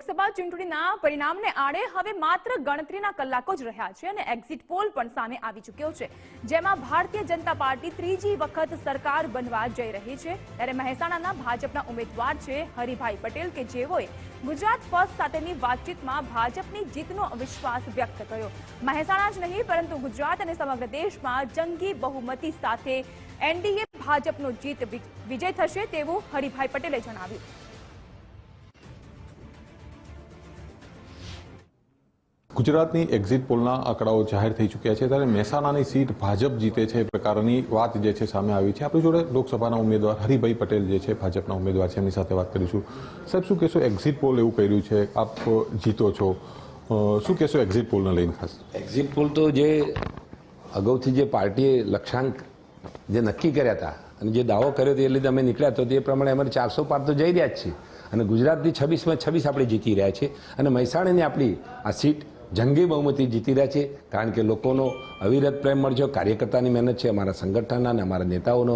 લોકસભા ચૂંટણીના પરિણામને આડે હવે માત્ર ગણતરીના કલાકો જ રહ્યા છે અને એક્ઝિટ પોલ પણ સામે આવી ચૂક્યો છે. જેમાં ભારતીય જનતા પાર્ટી ત્રીજી વખત સરકાર બનવા જઈ રહી છે. ત્યારે મહેસાણાના ભાજપના ઉમેદવાર છે હરિભાઈ પટેલ કે જેઓએ ગુજરાત ફર્સ્ટ સાથેની વાતચીતમાં ભાજપની જીતનો વિશ્વાસ વ્યક્ત કર્યો. મહેસાણા જ નહીં, પરંતુ ગુજરાત અને સમગ્ર દેશમાં જંગી બહુમતી સાથે એનડીએ ભાજપનો જીત વિજય થશે તેવું હરિભાઈ પટેલે જણાવ્યું. ગુજરાતની એક્ઝિટ પોલના આંકડાઓ જાહેર થઈ ચૂક્યા છે ત્યારે મહેસાણાની સીટ ભાજપ જીતે છે એ પ્રકારની વાત જે છે સામે આવી છે. આપણી જોડે લોકસભાના ઉમેદવાર હરિભાઈ પટેલ જે છે ભાજપના ઉમેદવાર છે, એમની સાથે વાત કરીશું. સાહેબ, શું કહેશો એક્ઝિટ પોલ એવું કર્યું છે? આપ જીતો છો. શું કહેશો એક્ઝિટ પોલને લઈને ખાસ? એક્ઝિટ પોલ તો જે અગાઉથી જે પાર્ટીએ લક્ષ્યાંક જે નક્કી કર્યા હતા અને જે દાવો કર્યો હતો એ લીધે અમે નીકળ્યા તો તે પ્રમાણે અમારે ચારસો પાર તો જઈ રહ્યા જ છીએ. અને ગુજરાતની છવ્વીસમાં છવ્વીસ આપણે જીતી રહ્યા છીએ. અને મહેસાણાની આપણી આ સીટ જંગી બહુમતી જીતી રહ્યા છે. કારણ કે લોકોનો અવિરત પ્રેમ મળ્યો. કાર્યકર્તાની મહેનત છે. અમારા સંગઠનના અને અમારા નેતાઓનો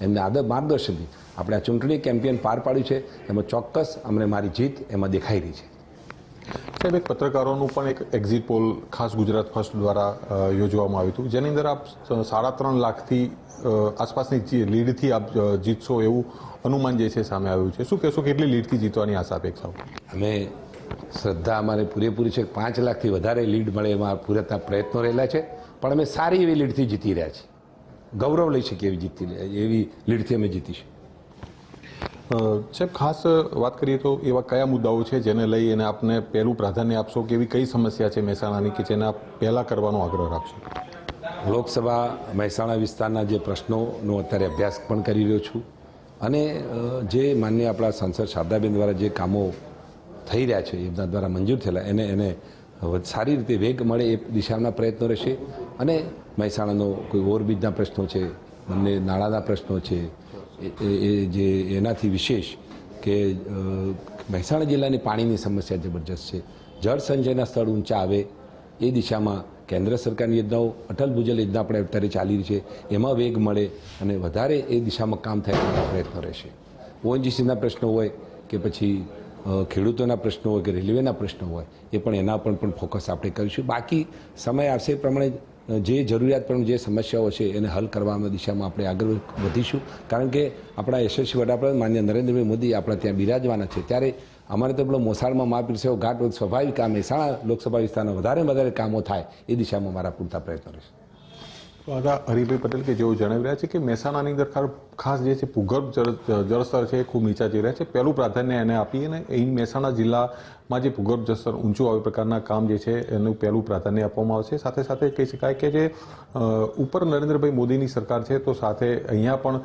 એમને આદર માર્ગદર્શનથી આપણે આ ચૂંટણી કેમ્પેન પાર પાડ્યું છે. એમાં ચોક્કસ અમને મારી જીત એમાં દેખાઈ રહી છે. સાહેબ એક પત્રકારોનું પણ એક એક્ઝિટ પોલ ખાસ ગુજરાત ફર્સ્ટ દ્વારા યોજવામાં આવ્યું હતું. જેની અંદર આપ સાડા ત્રણ લાખથી આસપાસની લીડથી આપ જીતશો એવું અનુમાન જે છે સામે આવ્યું છે. શું કહેશો કેટલી લીડથી જીતવાની આશા અપેક્ષાઓ? અમે શ્રદ્ધા અમારે પૂરેપૂરી છે. પાંચ લાખથી વધારે લીડ મળે એમાં પૂરતા પ્રયત્નો રહેલા છે. પણ અમે સારી એવી લીડથી જીતી રહ્યા છીએ. ગૌરવ લઈ શકીએ એવી જીતી એવી લીડથી અમે જીતીશું સાહેબ ખાસ વાત કરીએ તો એવા કયા મુદ્દાઓ છે જેને લઈ અને આપને પહેલું પ્રાધાન્ય આપશો કે એવી કઈ સમસ્યા છે મહેસાણાની કે જેને આપ પહેલાં કરવાનો આગ્રહ રાખશો? લોકસભા મહેસાણા વિસ્તારના જે પ્રશ્નોનો અત્યારે અભ્યાસ પણ કરી રહ્યો છું. અને જે માન્ય આપણા સાંસદ શારદાબેન દ્વારા જે કામો થઈ રહ્યા છે, એમના દ્વારા મંજૂર થયેલા. એને એને સારી રીતે વેગ મળે એ દિશાના પ્રયત્નો રહેશે. અને મહેસાણાનો કોઈ ઓવરબ્રિજના પ્રશ્નો છે, બંને નાળાના પ્રશ્નો છે, એ- જે એનાથી વિશેષ કે મહેસાણા જિલ્લાની પાણીની સમસ્યા જબરજસ્ત છે. જળ સંચયના સ્થળ ઊંચા આવે, એ દિશામાં કેન્દ્ર સરકારની યોજનાઓ, અટલ ભૂજલ યોજના આપણે અત્યારે ચાલી રહી છે. એમાં વેગ મળે અને વધારે એ દિશામાં કામ થાય પ્રયત્ન રહેશે. ઓએનજીસીના પ્રશ્નો હોય કે પછી ખેડૂતોના પ્રશ્નો હોય કે રેલવેના પ્રશ્નો હોય, એ પણ એના પર પણ ફોકસ આપણે કરીશું. બાકી સમય આવશે પ્રમાણે જે જરૂરિયાત પણ જે સમસ્યાઓ છે એને હલ કરવાની દિશામાં આપણે આગળ વધીશું. કારણ કે આપણા યશસ્વી વડાપ્રધાન માન્ય નરેન્દ્રભાઈ મોદી આપણા ત્યાં બિરાજવાના છે. ત્યારે અમારે તો પેલો મોસાળમાં મહાપીર સેવો ઘાટ સ્વાભાવિક આ મહેસાણા લોકસભા વિસ્તારના વધારે વધારે કામો થાય એ દિશામાં મારા પૂરતા પ્રયત્નો રહેશે. આગળ હરિભાઈ પટેલ કે જેઓ જણાવી રહ્યા છે કે મહેસાણાની અંદર ખાસ જે છે, ભૂગર્ભ જળસ્તર છે એ ખૂબ નીચા જઈ રહ્યા છે. પહેલું પ્રાધાન્ય એને આપી અને અહીં મહેસાણા જિલ્લામાં જે ભૂગર્ભ જળસ્તર ઊંચું આવે પ્રકારના કામ જે છે, એનું પહેલું પ્રાધાન્ય આપવામાં આવશે સાથે સાથે કહી શકાય કે જે ઉપર નરેન્દ્રભાઈ મોદીની સરકાર છે, તો સાથે અહીંયા પણ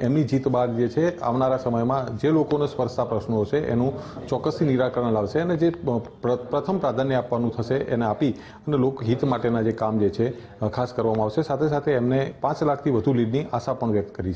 એમની જીત બાદ જે છે, આવનારા સમયમાં જે લોકોને સ્પર્શતા પ્રશ્નો હશે એનું ચોક્કસથી નિરાકરણ લાવશે અને જે પ્રથમ પ્રાધાન્ય આપવાનું થશે, એને આપી અને લોકહિત માટેના જે કામ જે છે ખાસ કરવામાં આવશે. સાથે સાથે એમને પાંચ લાખથી વધુ લીડની આશા પણ વ્યક્ત કરી